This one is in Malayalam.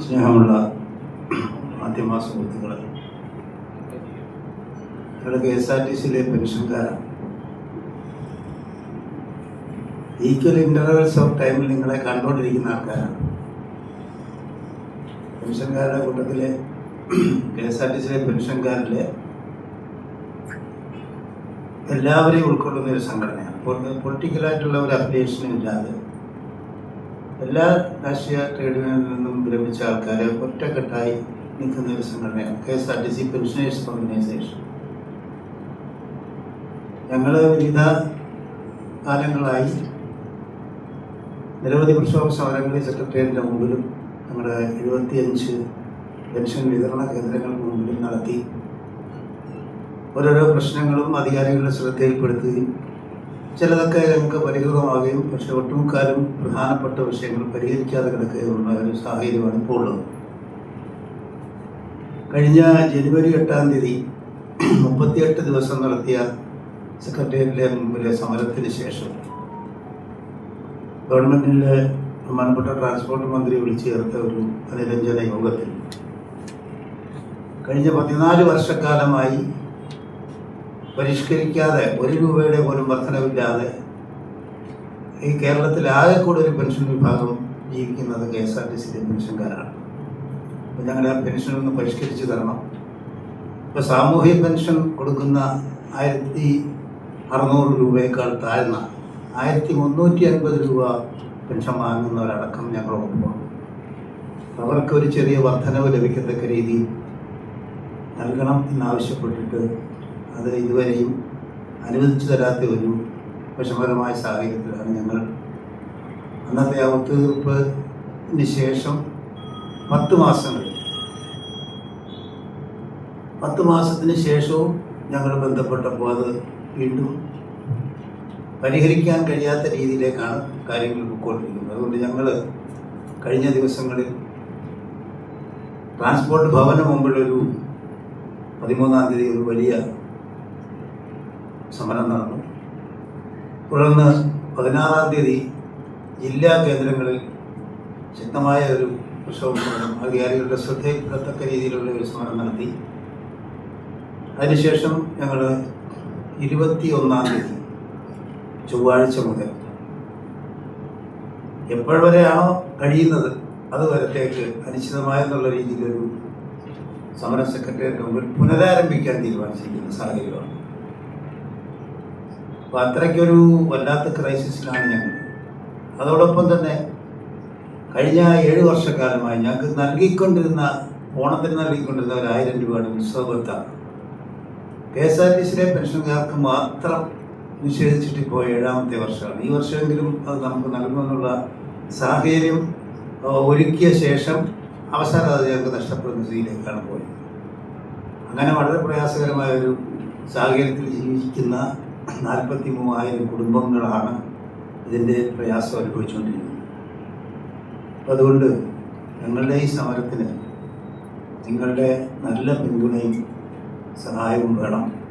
സ്നേഹമുള്ള മാധ്യമ സുഹൃത്തുക്കളെ. ഞങ്ങളുടെ കെ എസ് ആർ ടി സിയിലെ പെൻഷൻകാരാണ്. ഈക്വൽ ഇന്റർവൽസ് ഓഫ് ടൈമിൽ നിങ്ങളെ കണ്ടുകൊണ്ടിരിക്കുന്ന ആൾക്കാരാണ്. പെൻഷൻകാരുടെ കൂട്ടത്തിലെ കെ എസ് ആർ ടി സിയിലെ പെൻഷൻകാരിലെ എല്ലാവരെയും ഉൾക്കൊള്ളുന്ന ഒരു സംഘടനയാണ്. പൊളിറ്റിക്കലായിട്ടുള്ള ഒരു അഫിലിയേഷനും ഇല്ലാതെ എല്ലാ രാഷ്ട്രീയ ട്രേഡ് യൂണിയനിൽ നിന്നും വിരമിച്ച ആൾക്കാരെ ഒറ്റക്കെട്ടായി നിൽക്കുന്ന ഒരു സംഘടനയാണ് K S R T C pensioners organisation. ഞങ്ങൾ വിവിധ കാലങ്ങളായി നിരവധി പ്രക്ഷോഭ സമരങ്ങളിൽ സെക്രട്ടേറിയറ്റിന്റെ മുമ്പിലും ഞങ്ങളുടെ എഴുപത്തിയഞ്ച് പെൻഷൻ വിതരണ കേന്ദ്രങ്ങൾക്ക് മുമ്പിലും നടത്തി ഓരോരോ പ്രശ്നങ്ങളും അധികാരികളുടെ ശ്രദ്ധയിൽപ്പെടുത്തുകയും ചിലതൊക്കെ നമുക്ക് പരിഹൃതമാവുകയും പക്ഷെ ഒട്ടുമുക്കാലും പ്രധാനപ്പെട്ട വിഷയങ്ങൾ പരിഹരിക്കാതെ കിടക്കുകയുള്ള ഒരു സാഹചര്യമാണ് ഇപ്പോൾ ഉള്ളത്. കഴിഞ്ഞ ജനുവരി എട്ടാം തീയതി മുപ്പത്തിയെട്ട് ദിവസം നടത്തിയ സെക്രട്ടേറിയറ്റിലെ മുമ്പിലെ സമരത്തിന് ശേഷം ഗവൺമെന്റിന്റെ ബഹുമാനപ്പെട്ട ട്രാൻസ്പോർട്ട് മന്ത്രി വിളിച്ചു ചേർത്ത ഒരു അനുരഞ്ജന യോഗത്തിൽ കഴിഞ്ഞ പതിനാല് വർഷക്കാലമായി പരിഷ്കരിക്കാതെ ഒരു രൂപയുടെ പോലും വർധനവില്ലാതെ ഈ കേരളത്തിൽ ആകെ ഒരു പെൻഷൻ വിഭാഗം ജീവിക്കുന്നത് കെ എസ് ആർ ടി സിയിലെ പെൻഷൻകാരാണ്. അപ്പം ഞങ്ങളുടെ ആ പെൻഷൻ ഒന്ന് പരിഷ്കരിച്ച് തരണം. ഇപ്പോൾ സാമൂഹ്യ പെൻഷൻ കൊടുക്കുന്ന ആയിരത്തി അറുന്നൂറ് രൂപയേക്കാൾ താഴ്ന്ന ആയിരത്തി മുന്നൂറ്റി അൻപത് രൂപ പെൻഷൻ വാങ്ങുന്നവരടക്കം ഞങ്ങളോടൊപ്പം അവർക്ക് ഒരു ചെറിയ വർധനവ് ലഭിക്കത്തക്ക രീതിയിൽ നൽകണം എന്നാവശ്യപ്പെട്ടിട്ട് അത് ഇതുവരെയും അനുവദിച്ചു തരാത്ത ഒരു വിഷമകരമായ സാഹചര്യത്തിലാണ് ഞങ്ങൾ അന്നത്തെ ആ ഒത്തുതീർപ്പിന് ശേഷം പത്ത് മാസങ്ങൾ പത്ത് മാസത്തിന് ശേഷവും ഞങ്ങൾ ബന്ധപ്പെട്ടപ്പോൾ അത് വീണ്ടും പരിഹരിക്കാൻ കഴിയാത്ത രീതിയിലേക്കാണ് കാര്യങ്ങൾ പൊയ്ക്കൊണ്ടിരിക്കുന്നത്. അതുകൊണ്ട് ഞങ്ങൾ കഴിഞ്ഞ ദിവസങ്ങളിൽ ട്രാൻസ്പോർട്ട് ഭവന് മുമ്പിലൊരു പതിമൂന്നാം തീയതി ഒരു വലിയ സമരം നടന്നു. തുടർന്ന് പതിനാറാം തീയതി ജില്ലാ കേന്ദ്രങ്ങളിൽ ശക്തമായ ഒരു പ്രക്ഷോഭം അധികാരികളുടെ ശ്രദ്ധയിൽപ്പെടത്തക്ക രീതിയിലുള്ള ഒരു സമരം നടത്തി. അതിനുശേഷം ഞങ്ങൾ ഇരുപത്തി ഒന്നാം തീയതി ചൊവ്വാഴ്ച മുതൽ എപ്പോഴവരെയാണോ കഴിയുന്നത് അതുവരത്തേക്ക് അനിശ്ചിതമായെന്നുള്ള രീതിയിലൊരു സമര സെക്രട്ടേറിയറ്റ് മുമ്പിൽ പുനരാരംഭിക്കാൻ തീരുമാനിച്ചിരിക്കുന്ന സാഹചര്യമാണ്. അപ്പോൾ അത്രയ്ക്കൊരു വല്ലാത്ത ക്രൈസിസിലാണ് ഞങ്ങൾ. അതോടൊപ്പം തന്നെ കഴിഞ്ഞ ഏഴ് വർഷക്കാലമായി ഞങ്ങൾക്ക് നൽകിക്കൊണ്ടിരുന്ന ഓണത്തിന് നൽകിക്കൊണ്ടിരുന്ന ഒരു ആയിരം രൂപയാണ് ഉത്സവത്താണ് കെ എസ് ആർ ടി സിയിലെ പെൻഷൻകാർക്ക് മാത്രം നിഷേധിച്ചിട്ട് ഇപ്പോൾ ഏഴാമത്തെ വർഷമാണ്. ഈ വർഷമെങ്കിലും അത് നമുക്ക് നൽകുമെന്നുള്ള സാഹചര്യം ഒരുക്കിയ ശേഷം അവസാനം അത് ഞങ്ങൾക്ക് നഷ്ടപ്പെടുന്ന സ്ഥിതിയിലേക്കാണ് പോയത്. അങ്ങനെ വളരെ പ്രയാസകരമായ ഒരു സാഹചര്യത്തിൽ ജീവിക്കുന്ന നാൽപ്പത്തി മൂവായിരം കുടുംബങ്ങളാണ് ഇതിന്റെ പ്രയാസം അനുഭവിച്ചുകൊണ്ടിരിക്കുന്നത്. അപ്പം അതുകൊണ്ട് ഞങ്ങളുടെ ഈ സമരത്തിന് നിങ്ങളുടെ നല്ല പിന്തുണയും സഹായവും വേണം.